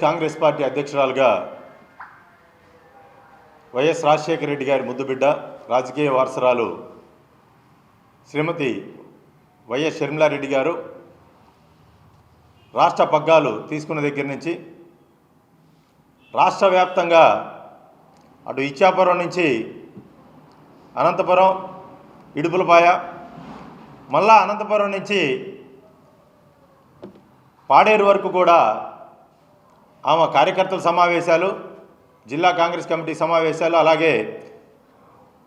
Congress party అధ్యక్షురాలుగా YS Rajasekhara Reddy గారి ముద్దుబిడ్డ రాజకీయ వారసరాలు శ్రీమతి వైఎస్ షర్మిలారెడ్డి గారు రాష్ట్ర పగ్గాలు తీసుకున్న దగ్గర నుంచి రాష్ట్ర వ్యాప్తంగా అటు ఇచ్చాపురం నుంచి అనంతపురం ఇడుపులపాయ మళ్ళా అనంతపురం నుంచి పాడేరు వరకు కూడా ఆమె కార్యకర్తల సమావేశాలు జిల్లా కాంగ్రెస్ కమిటీ సమావేశాలు అలాగే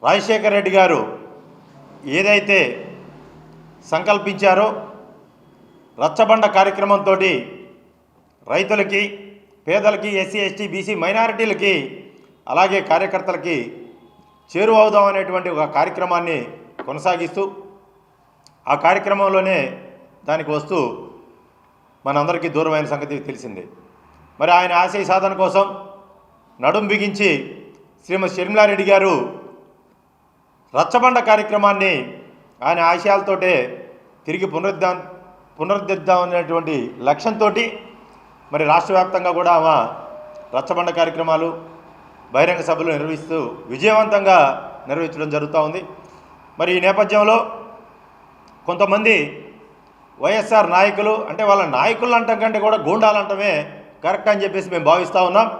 రాజశేఖర రెడ్డి గారు ఏదైతే సంకల్పించారో రచ్చబండ కార్యక్రమంతో రైతులకి పేదలకి ఎస్సీ ఎస్టీ బీసీ మైనారిటీలకి అలాగే కార్యకర్తలకి చేరువవుదాం అనేటువంటి ఒక కార్యక్రమాన్ని కొనసాగిస్తూ ఆ కార్యక్రమంలోనే దానికి వస్తూ మనందరికీ దూరమైన సంగతి తెలిసిందే. మరి ఆయన ఆశయ సాధన కోసం నడుం బిగించి శ్రీమతి షర్మిలారెడ్డి గారు రచ్చబండ కార్యక్రమాన్ని ఆయన ఆశయాలతోటే తిరిగి పునరుద్ధా పునరుద్ధిద్దామనేటువంటి లక్ష్యంతో మరి రాష్ట్ర వ్యాప్తంగా కూడా ఆమె రచ్చబండ కార్యక్రమాలు బహిరంగ సభలు నిర్వహిస్తూ విజయవంతంగా నిర్వహించడం జరుగుతూ ఉంది. మరి ఈ నేపథ్యంలో కొంతమంది వైఎస్ఆర్ నాయకులు అంటే వాళ్ళ నాయకులు అంటాం కంటే కూడా గూండాలంటమే కరెక్ట్ అని చెప్పేసి మేము భావిస్తూ ఉన్నాం.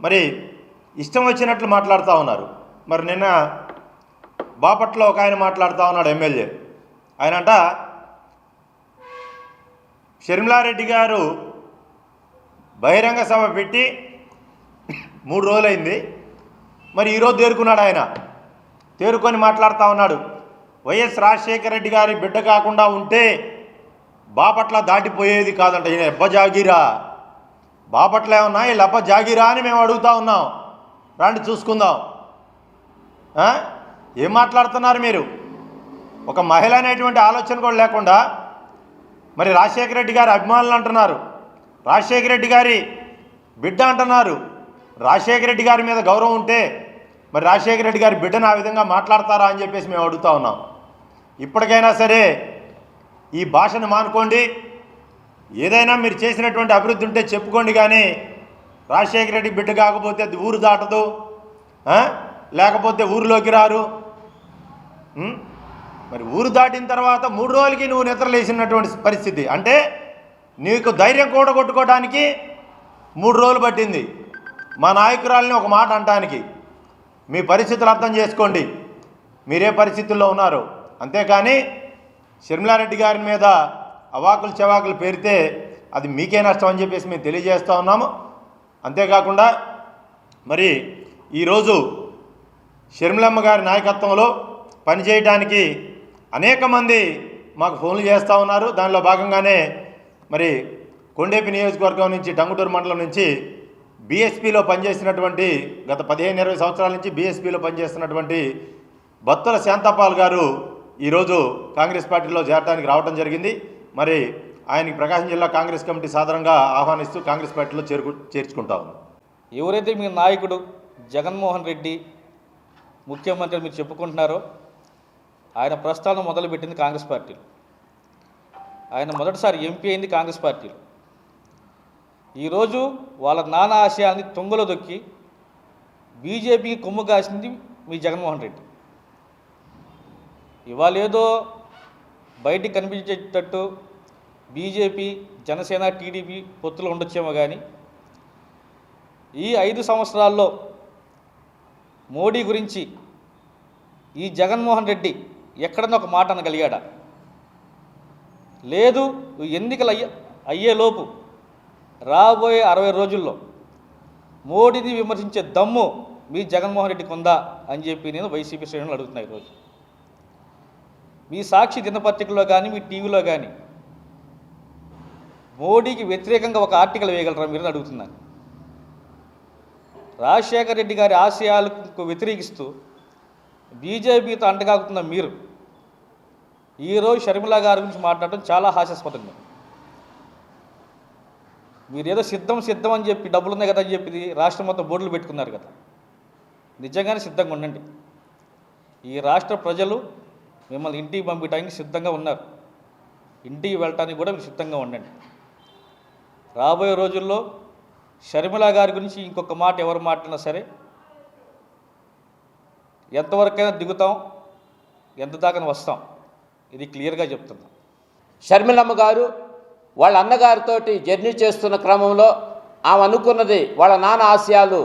మరి ఇష్టం వచ్చినట్లు మాట్లాడుతూ ఉన్నారు. మరి నిన్న బాపట్లో ఒక ఆయన మాట్లాడుతూ ఉన్నాడు ఎమ్మెల్యే. ఆయన అంట షర్మిలారెడ్డి గారు బహిరంగ సభ పెట్టి మూడు రోజులైంది. మరి ఈరోజు తేరుకున్నాడు ఆయన. తేరుకొని మాట్లాడుతూ ఉన్నాడు. వైఎస్ రాజశేఖర రెడ్డి గారి బిడ్డ కాకుండా ఉంటే బాపట్ల దాటిపోయేది కాదంట. ఈయన ఎబ్బజాగిరా బాపట్ల ఏమన్నా? ఈ లప్ప జాగిరా అని మేము అడుగుతా ఉన్నాం. రండి చూసుకుందాం. ఏం మాట్లాడుతున్నారు మీరు? ఒక మహిళ అనేటువంటి ఆలోచన కూడా లేకుండా మరి రాజశేఖర రెడ్డి గారి అభిమానులు అంటున్నారు. రాజశేఖర రెడ్డి గారి బిడ్డ అంటున్నారు. రాజశేఖర రెడ్డి గారి మీద గౌరవం ఉంటే మరి రాజశేఖర రెడ్డి గారి బిడ్డను ఆ విధంగా మాట్లాడతారా అని చెప్పేసి మేము అడుగుతా ఉన్నాం. ఇప్పటికైనా సరే ఈ భాషను మానుకోండి. ఏదైనా మీరు చేసినటువంటి అభివృద్ధి ఉంటే చెప్పుకోండి కానీ రాజశేఖర రెడ్డి బిడ్డ కాకపోతే అది ఊరు దాటదు లేకపోతే ఊరిలోకి రారు. మరి ఊరు దాటిన తర్వాత మూడు రోజులకి నువ్వు నిద్రలేసినటువంటి పరిస్థితి. అంటే నీకు ధైర్యం కూడగొట్టుకోవడానికి మూడు రోజులు పట్టింది. మా నాయకురాలని ఒక మాట అంటానికి. మీ పరిస్థితులు అర్థం చేసుకోండి. మీరే పరిస్థితుల్లో ఉన్నారు. అంతేకాని షర్మిలారెడ్డి గారి మీద అవాకులు చెవాకులు పేరితే అది మీకే నష్టం అని చెప్పేసి మేము తెలియజేస్తూ ఉన్నాము. అంతేకాకుండా మరి ఈరోజు షర్మిలమ్మ గారి నాయకత్వంలో పనిచేయడానికి అనేక మంది మాకు ఫోన్లు చేస్తూ ఉన్నారు. దానిలో భాగంగానే మరి కొండేపి నియోజకవర్గం నుంచి టంగుటూరు మండలం నుంచి బీఎస్పీలో పనిచేసినటువంటి గత పదిహేను ఇరవై సంవత్సరాల నుంచి బీఎస్పీలో పనిచేస్తున్నటువంటి బత్తుల శాంతపాల్ గారు ఈరోజు కాంగ్రెస్ పార్టీలో చేరడానికి రావడం జరిగింది. మరి ఆయనకి ప్రకాశం జిల్లా కాంగ్రెస్ కమిటీ సాధారణంగా ఆహ్వానిస్తూ కాంగ్రెస్ పార్టీలో చేరుకు చేర్చుకుంటా ఎవరైతే మీ నాయకుడు జగన్మోహన్ రెడ్డి ముఖ్యమంత్రి అని మీరు చెప్పుకుంటున్నారో ఆయన ప్రస్థానం మొదలుపెట్టింది కాంగ్రెస్ పార్టీలో. ఆయన మొదటిసారి ఎంపీ అయింది కాంగ్రెస్ పార్టీలో. ఈరోజు వాళ్ళ నానా ఆశయాన్ని తొంగలో దొక్కి బీజేపీకి కొమ్ము కాసింది మీ జగన్మోహన్ రెడ్డి. ఇవాళ ఏదో బయటికి కనిపించేటట్టు బీజేపీ జనసేన టీడీపీ పొత్తులు ఉండొచ్చేమో కానీ ఈ ఐదు సంవత్సరాల్లో మోడీ గురించి ఈ జగన్మోహన్ రెడ్డి ఎక్కడన్నా ఒక మాట అనగలిగాడా? లేదు ఎన్నికలు అయ్యే అయ్యేలోపు రాబోయే అరవై రోజుల్లో మోడీని విమర్శించే దమ్ము మీ జగన్మోహన్ రెడ్డికి ఉందా అని చెప్పి నేను వైసీపీ శ్రేణులు అడుగుతున్నా ఈరోజు. మీ సాక్షి దినపత్రికలో కానీ మీ టీవీలో కానీ మోడీకి వ్యతిరేకంగా ఒక ఆర్టికల్ వేయగలరా మీరు అడుగుతున్నాను. రాజశేఖర రెడ్డి గారి ఆశయాలకు వ్యతిరేకిస్తూ బీజేపీతో అంటగాకుతున్న మీరు ఈరోజు షర్మిల గారి గురించి మాట్లాడటం చాలా హాస్యాస్పదంగా మీరు ఏదో సిద్ధం సిద్ధం అని చెప్పి డబ్బులు ఉన్నాయి కదా అని చెప్పి రాష్ట్రం మొత్తం బోర్డులు పెట్టుకున్నారు కదా. నిజంగానే సిద్ధంగా ఉండండి. ఈ రాష్ట్ర ప్రజలు మిమ్మల్ని ఇంటికి పంపించడానికి సిద్ధంగా ఉన్నారు. ఇంటికి వెళ్ళటానికి కూడా మీరు సిద్ధంగా ఉండండి. రాబోయే రోజుల్లో షర్మిల గారి గురించి ఇంకొక మాట ఎవరు మాట్లాడినా సరే ఎంతవరకైనా దిగుతాం ఎంత దాకా వస్తాం ఇది క్లియర్గా చెప్తున్నాం. షర్మిలమ్మ గారు వాళ్ళ అన్నగారితోటి జర్నీ చేస్తున్న క్రమంలో ఆమె అనుకున్నది వాళ్ళ నాన్న ఆశయాలు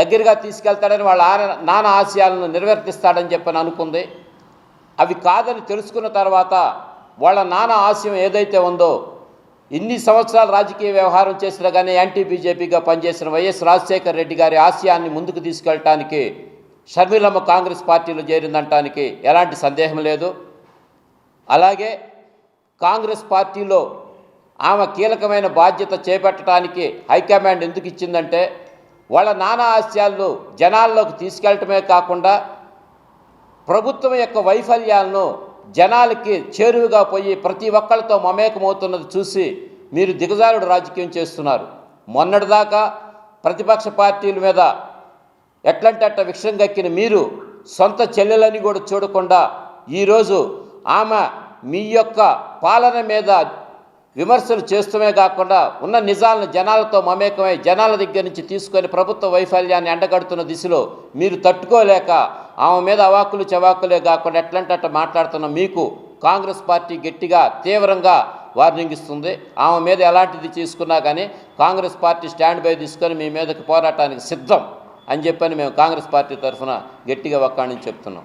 దగ్గరగా తీసుకెళ్తాడని వాళ్ళ నాన్న ఆశయాలను నిర్వర్తిస్తాడని చెప్పని అనుకుంది. అవి కాదని తెలుసుకున్న తర్వాత వాళ్ళ నాన్న ఆశయం ఏదైతే ఉందో ఇన్ని సంవత్సరాలు రాజకీయ వ్యవహారం చేసినా కానీ యాంటీ బీజేపీగా పనిచేసిన వైఎస్ రాజశేఖర రెడ్డి గారి ఆశయాన్ని ముందుకు తీసుకెళ్ళటానికి షర్మిలమ్మ కాంగ్రెస్ పార్టీలో చేరిందంటానికి ఎలాంటి సందేహం లేదు. అలాగే కాంగ్రెస్ పార్టీలో ఆమె కీలకమైన బాధ్యత చేపట్టడానికి హైకమాండ్ ఎందుకు ఇచ్చిందంటే వాళ్ళ నానా ఆశయాలను జనాల్లోకి తీసుకెళ్ళటమే కాకుండా ప్రభుత్వం యొక్క వైఫల్యాలను జనాలకి చేరువుగా పోయి ప్రతి ఒక్కరితో మమేకమవుతున్నది చూసి మీరు దిగజారుడు రాజకీయం చేస్తున్నారు. మొన్నటిదాకా ప్రతిపక్ష పార్టీల మీద ఎట్లంటే అట్ట విషయం గక్కిన మీరు సొంత చెల్లెలని కూడా చూడకుండా ఈరోజు ఆమె మీ యొక్క పాలన మీద విమర్శలు చేస్తూనే కాకుండా ఉన్న నిజాలను జనాలతో మమేకమై జనాల దగ్గర నుంచి తీసుకొని ప్రభుత్వ వైఫల్యాన్ని ఎండగడుతున్న దిశలో మీరు తట్టుకోలేక ఆమె మీద అవాకులు చవాకులే కాకుండా ఎట్లంటే అట్లా మాట్లాడుతున్న మీకు కాంగ్రెస్ పార్టీ గట్టిగా తీవ్రంగా వార్నింగ్ ఇస్తుంది. ఆమె మీద ఎలాంటిది తీసుకున్నా కానీ కాంగ్రెస్ పార్టీ స్టాండ్ బై తీసుకొని మీ మీదకి పోరాటానికి సిద్ధం అని చెప్పని మేము కాంగ్రెస్ పార్టీ తరఫున గట్టిగా ఒక్కడిని చెప్తున్నాం.